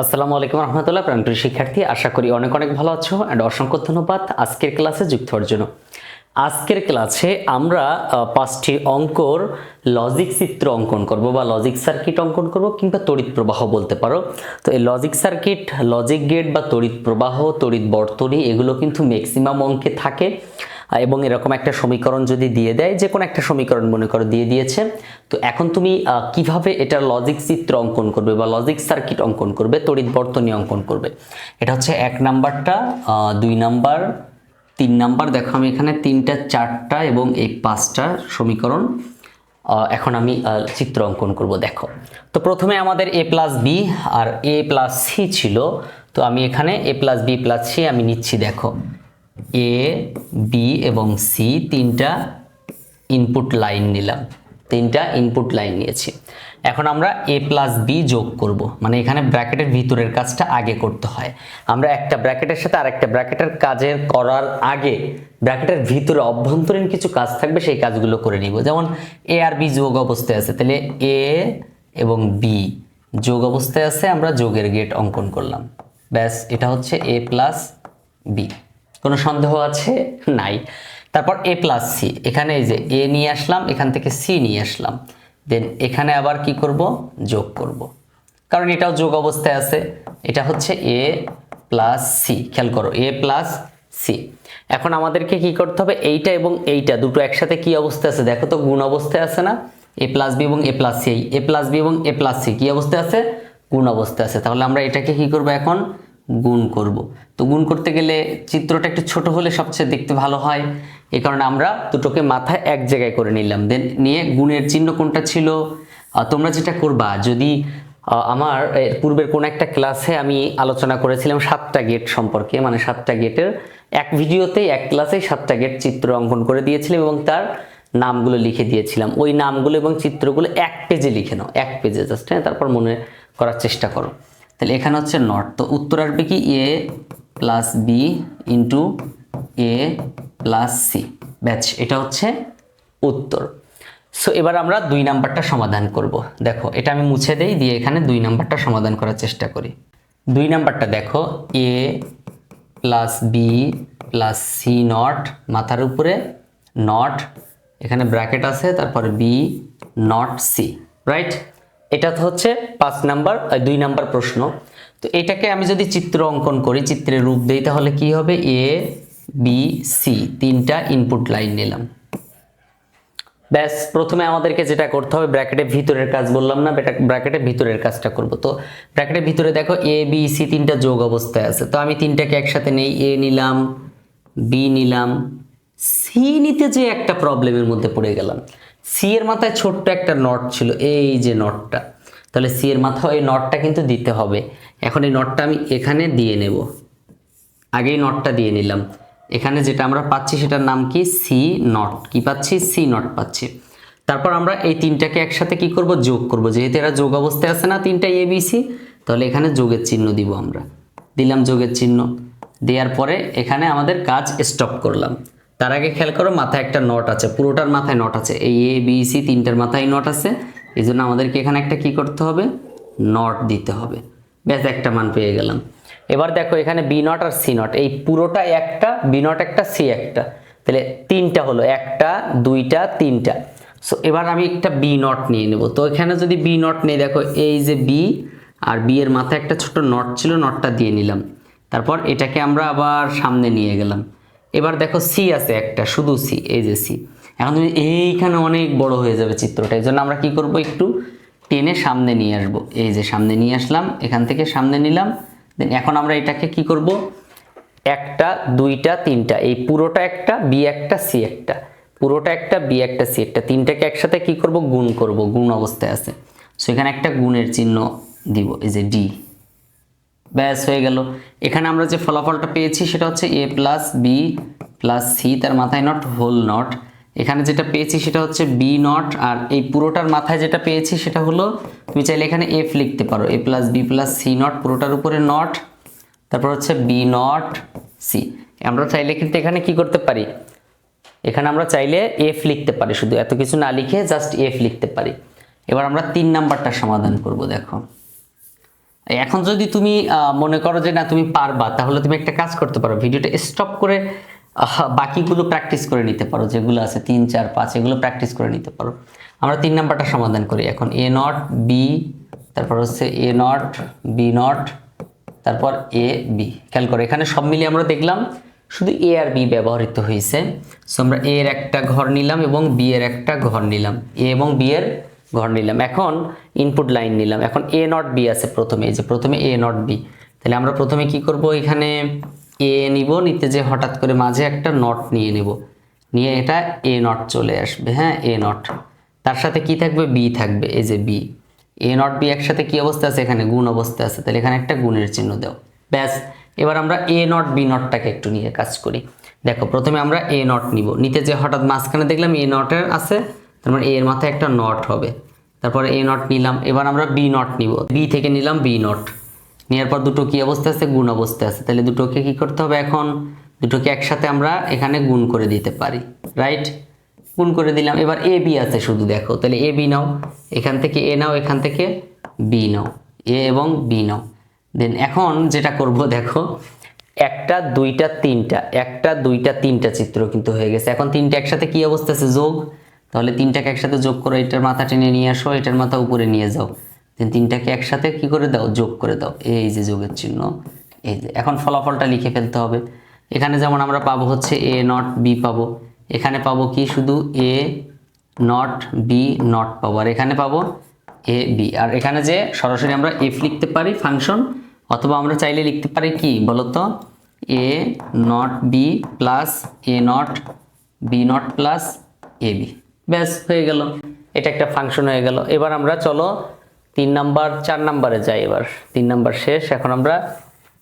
আসসালামু আলাইকুম রহমতুল্লাহ প্রাণপ্রিয় শিক্ষার্থী, আশা করি অনেক অনেক ভালো আছো অ্যান্ড অসংখ্য ধন্যবাদ আজকের ক্লাসে যুক্ত হওয়ার জন্য। আজকের ক্লাসে আমরা পাঁচটি অঙ্কর লজিক চিত্র অঙ্কন করব বা লজিক সার্কিট অঙ্কন করব কিংবা তড়িৎ প্রবাহ বলতে পারো। তো এই লজিক সার্কিট লজিক গেট বা তড়িৎ প্রবাহ, তড়িৎ বর্তনী, এগুলো কিন্তু ম্যাক্সিমাম অঙ্কে থাকে। এবং এরকম একটা সমীকরণ যদি দিয়ে দেয়, যে কোনো একটা সমীকরণ মনে করো দিয়ে দিয়েছে, তো এখন তুমি কীভাবে এটার লজিক চিত্র অঙ্কন করবে বা লজিক সার্কিট অঙ্কন করবে, তড়িৎ বর্তনী অঙ্কন করবে? এটা হচ্ছে এক নাম্বারটা দুই নাম্বার, তিন নাম্বার, দেখো আমি এখানে তিনটা, চারটা এবং এই পাঁচটা সমীকরণ এখন আমি চিত্র অঙ্কন করব, দেখো। তো প্রথমে আমাদের এ প্লাস বি আর এ প্লাস সি ছিল, তো আমি এখানে A plus B plus C আমি নিচ্ছি, দেখো। এ বি এবং সি তিনটা ইনপুট লাইন নিলাম। তিনটা ইনপুট লাইন নিয়েছি। এখন আমরা এ প্লাস বি যোগ করব। মানে এখানে ব্র্যাকেটের ভিতরের কাজটা আগে করতে হয়। আমরা একটা ব্র্যাকেটের সাথে আরেকটা ব্র্যাকেটের কাজের করার আগে ব্র্যাকেটের ভিতরে অভ্যন্তরীণ কিছু কাজ থাকবে, সেই কাজগুলো করে নিব। যেমন এ আর বি যোগ অবস্থায় আছে, তাহলে এ এবং বি যোগ অবস্থায় আছে, আমরা যোগের গেট অঙ্কন করলাম। ব্যাস, এটা হচ্ছে এ প্লাস বি কোনো সন্দেহ আছে? নাই। তারপর এ প্লাস সি এখানে এই যে এ নিয়ে আসলাম, এখান থেকে সি নিয়ে আসলাম। দেন এখানে আবার কি করব? যোগ করব। কারণ এটাও যোগ অবস্থায় আছে। এটা হচ্ছে এ প্লাস সি খেয়াল করো এ প্লাস সি এখন আমাদেরকে কি করতে হবে? এইটা এবং এইটা দুটো একসাথে কি অবস্থায় আছে? দেখো তো গুণ অবস্থায় আছে না? এ প্লাস বি এবং A plus C A plus B এবং এ প্লাস সি কি অবস্থায় আছে? গুণ অবস্থায় আছে। তাহলে আমরা এটাকে কি করব এখন? গুণ করব। তো গুণ করতে গেলে চিত্রটা একটু ছোট হলে সবচেয়ে দেখতে ভালো হয়। এই কারণে আমরা দুটোকে মাথায় এক জায়গায় করে নিলাম। দেন নিয়ে গুণের চিহ্ন কোনটা ছিল? তোমরা যেটা করবা, যদি আমার পূর্বের কোন একটা ক্লাসে আমি আলোচনা করেছিলাম সাতটা গেট সম্পর্কে মানে সাতটা গেটের এক ভিডিওতেই এক ক্লাসেই সাতটা গেট চিত্র অঙ্কন করে দিয়েছিলাম এবং তার নামগুলো লিখে দিয়েছিলাম। ওই নামগুলো এবং চিত্রগুলো এক পেজে লিখে নাও, এক পেজে জাস্ট হ্যাঁ তারপর মনে করার চেষ্টা করো। তাহলে এখানে হচ্ছে নট তো উত্তর আসবে কি? A plus B into A plus C batch এটা হচ্ছে উত্তর। সো এবার আমরা দুই নাম্বারটা সমাধান করব। দেখো, এটা আমি মুছে দেই, দিয়ে এখানে দুই নাম্বারটা সমাধান করার চেষ্টা করি। দুই নাম্বারটা দেখো A plus B plus C not মাথার উপরে নট এখানে ব্র্যাকেট আছে, তারপর বি নট সি রাইট এটা তো হচ্ছে পাঁচ নাম্বার দুই নাম্বার প্রশ্ন। তো এটাকে আমি যদি চিত্র অঙ্কন করি, চিত্রের রূপ দেই, তাহলে কি হবে? এ বি সি তিনটা ইনপুট লাইন নিলাম। ব্যাস, প্রথমে আমাদেরকে যেটা করতে হবে ব্র্যাকেটের ভিতরের কাজ বললাম না ব্র্যাকেটের ভিতরের কাজটা করব। তো ব্র্যাকেটের ভিতরে দেখো এ বি সি তিনটা যোগ অবস্থায় আছে। তো আমি তিনটাকে একসাথে নেই এ নিলাম বি নিলাম সি নিতে যে একটা প্রবলেমের মধ্যে পড়ে গেলাম। সি এর মাথায় ছোট্ট একটা নট ছিল, এই যে নটটা তাহলে সি এর মাথায় এই নটটা কিন্তু দিতে হবে। এখন এই নটটা আমি এখানে দিয়ে নেব। আগেই নটটা দিয়ে নিলাম। এখানে যেটা আমরা পাচ্ছি সেটার নাম কি? সি নট কি পাচ্ছি? সি নট পাচ্ছি। তারপর আমরা এই তিনটাকে একসাথে কি করব? যোগ করব। যেহেতু এরা যোগ অবস্থায় আছে না, তিনটা সি তাহলে এখানে যোগের চিহ্ন দিব আমরা। দিলাম যোগের চিহ্ন। দেওয়ার পরে এখানে আমাদের কাজ স্টপ করলাম। তার আগে খেয়াল করো, মাথায় একটা নট আছে, পুরোটার মাথায় নট আছে। এই এ বি সি তিনটার মাথায় নট আছে। এই জন্য আমাদেরকে এখানে একটা কি করতে হবে? নট দিতে হবে। ব্যাস, একটা মান পেয়ে গেলাম। এবার দেখো, এখানে বি নট আর সি নট এই পুরোটা একটা বি নট একটা সি একটা। তাহলে তিনটা হলো, একটা, দুইটা, তিনটা। সো এবার আমি একটা বি নট নিয়ে নেব। তো এখানে যদি বি নট নেই, দেখো, এই যে বি আর বি এর মাথায় একটা ছোট নট ছিল নটটা দিয়ে নিলাম। তারপর এটাকে আমরা আবার সামনে নিয়ে গেলাম। এবার দেখো সি আছে একটা, শুধু সি এই যে সি এখন তুমি এইখানে অনেক বড় হয়ে যাবে চিত্রটা এই জন্য আমরা কি করব একটু টেনে সামনে নিয়ে আসব। এই যে সামনে নিয়ে আসলাম, এখান থেকে সামনে নিলাম, দেন এখন আমরা এটাকে কি করব? একটা, দুইটা, তিনটা, এই পুরোটা একটা বি একটা সি একটা। পুরোটা একটা বি একটা সি একটা, তিনটাকে একসাথে কি করব? গুণ করব, গুণ অবস্থায় আছে। সো এখানে একটা গুণের চিহ্ন দিব, এই যে ডি ব্যাস হয়ে গেল। এখানে আমরা যে ফলাফলটা পেয়েছি সেটা হচ্ছে A plus B plus C তার মাথায় নট হোল নট এখানে যেটা পেয়েছি সেটা হচ্ছে বি নট আর এই পুরোটার মাথায় যেটা পেয়েছি সেটা হলো, তুমি চাইলে এখানে এফ লিখতে পারো। A plus B plus C not পুরোটার উপরে নট তারপর হচ্ছে বি নট সি আমরা চাইলে কিন্তু এখানে কি করতে পারি? এখানে আমরা চাইলে এফ লিখতে পারি, শুধু এত কিছু না লিখে জাস্ট এফ লিখতে পারি। এবার আমরা তিন নাম্বারটা সমাধান করব, দেখো। এখন যদি তুমি মনে করো যে না, তুমি পারবা, তাহলে তুমি একটা কাজ করতে পারো। ভিডিওটা স্টপ করে বাকিগুলো প্র্যাকটিস করে নিতে পারো। যেগুলো আছে, তিন, চার, পাঁচ, এগুলো প্র্যাকটিস করে নিতে পারো। আমরা তিন নাম্বারটা সমাধান করি এখন। এ নট বি তারপর হচ্ছে এ নট বি নট তারপর এ বি খেয়াল করো, এখানে সব মিলিয়ে আমরা দেখলাম শুধু এ আর বি ব্যবহৃত হয়েছে। সো আমরা এ এর একটা ঘর নিলাম এবং বি এর একটা ঘর নিলাম। এ এবং বি এর ঘর নিলাম। এখন ইনপুট লাইন নিলাম। এখন এ নট বি আছে প্রথমে। এই যে প্রথমে এ নট বি তাহলে আমরা প্রথমে কি করব? এখানে এ নিব, নিতে যে হঠাৎ করে মাঝে একটা নট নিয়ে নেব। নিয়ে এটা এ নট চলে আসবে হ্যাঁ? এ নট তার সাথে কি থাকবে? বি থাকবে। এই যে বি এ নট বি একসাথে কি অবস্থা আছে? এখানে গুণ অবস্থা আছে। তাহলে এখানে একটা গুণের চিহ্ন দাও। ব্যাস। এবার আমরা এ নট বি নটটাকে একটু নিয়ে কাজ করি। দেখো, প্রথমে আমরা এ নট নিব। নিতে যে হঠাৎ মাঝখানে দেখলাম এ নটের আছে। তার মানে এর মাথায় একটা নট হবে। তারপর এ নট নিলাম, এবার আমরা বি নট নিব। বি থেকে নিলাম বি নট নেওয়ার পর দুটো কি অবস্থা আছে? গুণ অবস্থা আছে। তাহলে দুটোকে কি করতে হবে এখন? দুটোকে একসাথে আমরা এখানে গুণ করে দিতে পারি রাইট গুণ করে দিলাম। এবার এ বি আছে শুধু দেখো। তাহলে এ বি নাও, এখান থেকে এ নাও, এখান থেকে বি নাও, এ এবং বি নাও। দেন এখন যেটা করব দেখো, একটা, দুইটা, তিনটা, একটা, দুইটা, তিনটা চিত্র কিন্তু হয়ে গেছে। এখন তিনটা একসাথে কি অবস্থা আছে? যোগ। তাহলে তিনটাকে একসাথে যোগ করো এটার মাথা টেনে নিয়ে আসো, এটার মাথা উপরে নিয়ে যাও। তিনটাকে একসাথে কি করে দাও? যোগ করে দাও। এই যে যোগের চিহ্ন, এই যে। এখন ফলাফলটা লিখে ফেলতে হবে। এখানে যেমন আমরা পাবো হচ্ছে এ নট বি পাবো। এখানে পাবো কি? শুধু এ নট বি নট পাবো। আর এখানে পাবো এ বি আর এখানে যে সরাসরি আমরা এফ লিখতে পারি ফাংশন অথবা আমরা চাইলে লিখতে পারি কি বলতো? A not B plus A not B not plus A B ব্যাস, হয়ে গেল। এটা একটা ফাংশন হয়ে গেল। এবার আমরা চলো তিন নাম্বার, চার নাম্বারে যাই এবার। তিন নাম্বার শেষ। এখন আমরা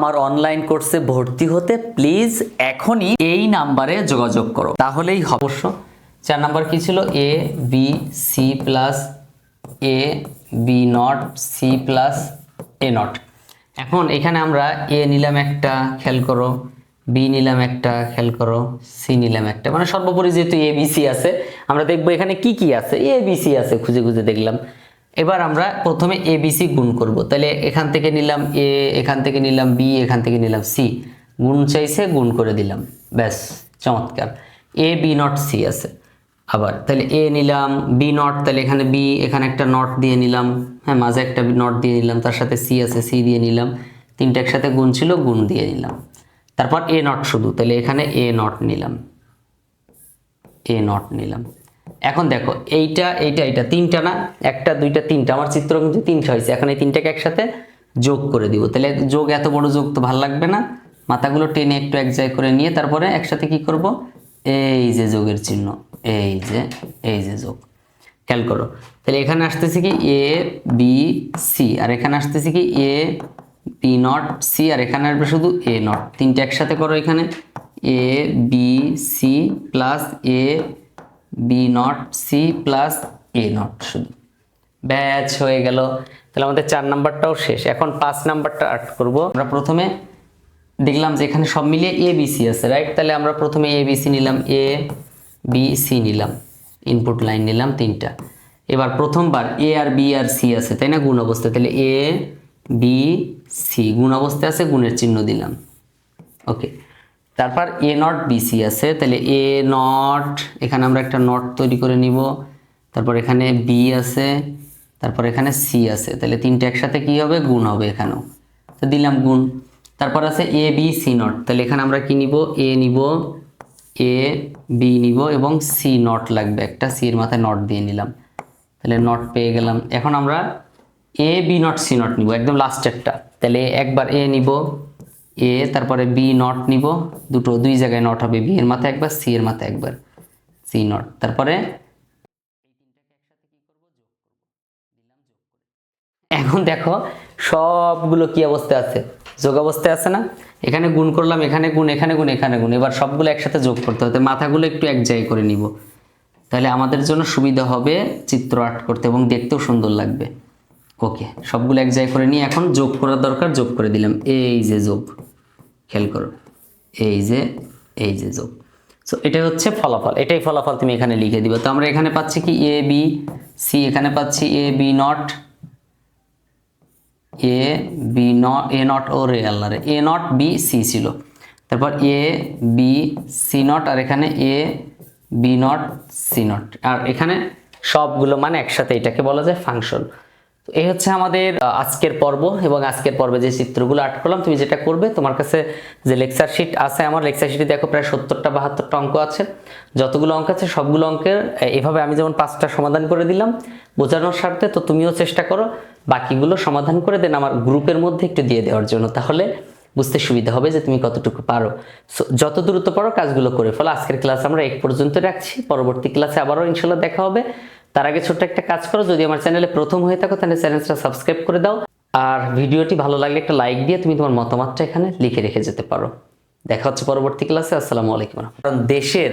আমার অনলাইন কোর্সে ভর্তি হতে প্লিজ এখনই এই নাম্বারে যোগাযোগ করো। তাহলেই অবশ্য চার নাম্বার কি ছিল? A B C plus A B not C plus A not এখন এখানে আমরা এ নিলাম একটা, খেয়াল করো। বি নিলাম একটা, খেয়াল করো। সি নিলাম একটা। মানে সর্বোপরি যেহেতু এ বি সি আছে, আমরা দেখব এখানে কি কি আছে। এ বি সি আছে, খুঁজে খুঁজে দেখলাম। এবার আমরা প্রথমে এ বি সি গুণ করব। তাহলে এখান থেকে নিলাম এ, এখান থেকে নিলাম বি, এখান থেকে নিলাম সি। গুণ চাইছে, গুণ করে দিলাম। ব্যাস, চমৎকার। এ, বি নট সি আছে। আবার, তাহলে এ নিলাম, বি নট, তাহলে এখানে বি, এখানে একটা নট দিয়ে নিলাম। হ্যাঁ মাঝে একটা নট দিয়ে নিলাম, তার সাথে সি আছে, সি দিয়ে নিলাম। তিনটা একসাথে গুণ ছিল, গুণ দিয়ে নিলাম। তারপর এ নট শুধু, তাহলে এখানে এ নট নিলাম। এ নট নিলাম। এখন দেখো, এইটা এইটা এইটা তিনটা না? একটা, দুইটা, তিনটা। আমার চিত্র কিন্তু তিনটা হয়েছে। এখন এই তিনটাকে একসাথে যোগ করে দিব। তাহলে যোগ, এত বড় যোগ তো ভালো লাগবে না। মাথাগুলো টেনে একটু এক জায়গায় করে নিয়ে তারপরে একসাথে কি করব? এই যে যোগের চিহ্ন, এই যে এই যে যোগ। খেয়াল করো। তাহলে এখানে আসতেছে কি এ বি সি আর এখানে আসতেছে কি এ বি নট সি আর এখানে আসবে শুধু এ নট তিনটে একসাথে করো এখানে। A B C plus A B not C plus A not শুধু। ব্যাচ হয়ে গেল। তাহলে আমাদের চার নাম্বারটাও শেষ। এখন পাঁচ নাম্বারটা আর্ট করব। আমরা প্রথমে দেখলাম যে এখানে সব মিলিয়ে এ বি সি আছে রাইট তাহলে আমরা প্রথমে এ বি সি নিলাম। এ বি সি নিলাম। ইনপুট লাইন নিলাম তিনটা। এবার প্রথমবার এ আর বি আর সি আছে, তাই না? গুণ অবস্থায় তাহলে এ বি সি গুণ অবস্থায় আছে, গুণের চিহ্ন দিলাম। ওকে তারপর এ নট বিসি আছে, তাহলে এ নট এখানে আমরা একটা নট তৈরি করে নিব। তারপর এখানে বি আছে, তারপর এখানে সি আছে, তাহলে তিনটে একসাথে কি হবে? গুণ হবে এখানেও। তো দিলাম গুণ। তারপর আছে এ বি সি নট তাহলে এখানে আমরা কি নিব? এ নিব এ বি নিব এবং সি নট লাগবে। একটা সি এর মাথায় নট দিয়ে নিলাম। তাহলে নট পেয়ে গেলাম। এখন আমরা A B not C not নিব, একদম লাস্টেরটা তাহলে একবার এ নিব। এ তারপরে বি নট নিব। দুটো দুই জায়গায় নট হবে। বি এর মাথায় একবার সি এর মাথায় একবার। সি নট তারপরে এখন দেখো, সবগুলো কি অবস্থায় আছে? যোগ অবস্থায় আছে না? এখানে গুণ করলাম, এখানে গুণ এখানে গুণ এখানে গুণ। এবার সবগুলো একসাথে যোগ করতে হবে। মাথাগুলো একটু এক জায়গায় করে নিব। তাহলে আমাদের জন্য সুবিধা হবে চিত্র আর্ট করতে এবং দেখতেও সুন্দর লাগবে। ওকে, সবগুলো এক জায়গায় করে নিয়ে এখন যোগ করার দরকার, যোগ করে দিলাম। এই যে যোগ, খেয়াল করো। এই যে এই যে যোগ। সো এটা হচ্ছে ফলাফল, এটাই ফলাফল তুমি এখানে লিখে দিবে। তো আমরা এখানে পাচ্ছি কি? এ বি সি এখানে পাচ্ছি A B not A B not A not ও রে আল্লাহ রে। এ নট বি সি ছিল। তারপর এ বি সি নট আর এখানে A B not C not আর এখানে সবগুলো মানে একসাথে এটাকে বলা যায় ফাংশন এই হচ্ছে আমাদের আজকের পর্ব এবং আজকের পর্বে যে চিত্রগুলো আর্ট করলাম তুমি যেটা করবে, তোমার কাছে যে লেকচার শিট আছে, আমার লেকচার শিটে দেখো প্রায় সত্তরটা বাহাত্তরটা অঙ্ক আছে। যতগুলো অঙ্ক আছে, সবগুলো অঙ্কের এভাবে আমি যেমন পাঁচটা সমাধান করে দিলাম, বোঝানোর স্বার্থে তো তুমিও চেষ্টা করো, বাকিগুলো সমাধান করে দেন আমার গ্রুপের মধ্যে একটু দিয়ে দেওয়ার জন্য, তাহলে বুঝতে সুবিধা হবে যে তুমি কতটুকু পারো। যত দ্রুত পারো, কাজগুলো করে ফেলো। আজকের ক্লাস আমরা এক পর্যন্ত রাখছি, পরবর্তী ক্লাসে আবারও ইনশাল্লাহ দেখা হবে। তার আগে ছোট্ট একটা কাজ করো, যদি আমার চ্যানেলে প্রথম হয়ে থাকো, তাহলে চ্যানেলটা সাবস্ক্রাইব করে দাও। আর ভিডিওটি ভালো লাগলে একটা লাইক দিয়ে তুমি তোমার মতামতটা এখানে লিখে রেখে যেতে পারো। দেখা হচ্ছে পরবর্তী ক্লাসে, আসসালামু আলাইকুম। কারণ দেশের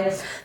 Gracias.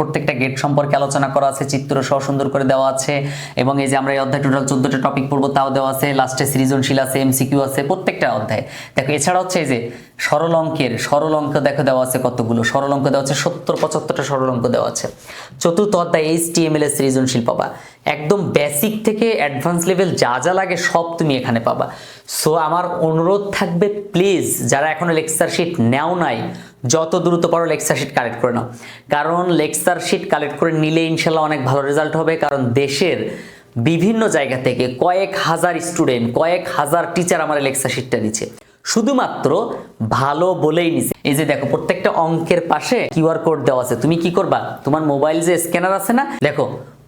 প্রত্যেকটা গেট সম্পর্কে আলোচনা করা আছে, চিত্র সহ সুন্দর করে দেওয়া আছে, এবং এই যে আমরা এই অধ্যায় টোটাল চোদ্দটা টপিক পড়ব, তাও দেওয়া আছে লাস্টে সৃজনশীল আছে এমসিকিউ আছে, প্রত্যেকটা অধ্যায়। দেখো, এছাড়া হচ্ছে এই যে সরল অঙ্কের, সরল অঙ্ক দেখো দেওয়া আছে কতগুলো, সরল অঙ্ক দেওয়া আছে সত্তর, পঁচাত্তরটা সরল অঙ্ক দেওয়া আছে। চতুর্থ অধ্যায় এইচ টি এম এল এর সৃজনশীল পাবা একদম বেসিক থেকে অ্যাডভান্স লেভেল যা যা লাগে সব তুমি এখানে পাবা। সো আমার অনুরোধ থাকবে প্লিজ যারা এখনও লেকচার শিট নেও নাই, যত দ্রুত পারো লেকচার শিট কালেক্ট করে নাও। কারণ লেকচার শিট কালেক্ট করে নিলে ইনশাল্লাহ অনেক ভালো রেজাল্ট হবে, কারণ দেশের বিভিন্ন জায়গা থেকে কয়েক হাজার স্টুডেন্ট কয়েক হাজার টিচার আমার লেকচার শিটটা নিচ্ছে। শুধুমাত্র ভালো বলেই নিছে এই যে দেখো, প্রত্যেকটা অঙ্কের পাশে কিউআর কোড দেওয়া আছে। তুমি কি করবা? তোমার মোবাইল যে স্ক্যানার আছে না? দেখো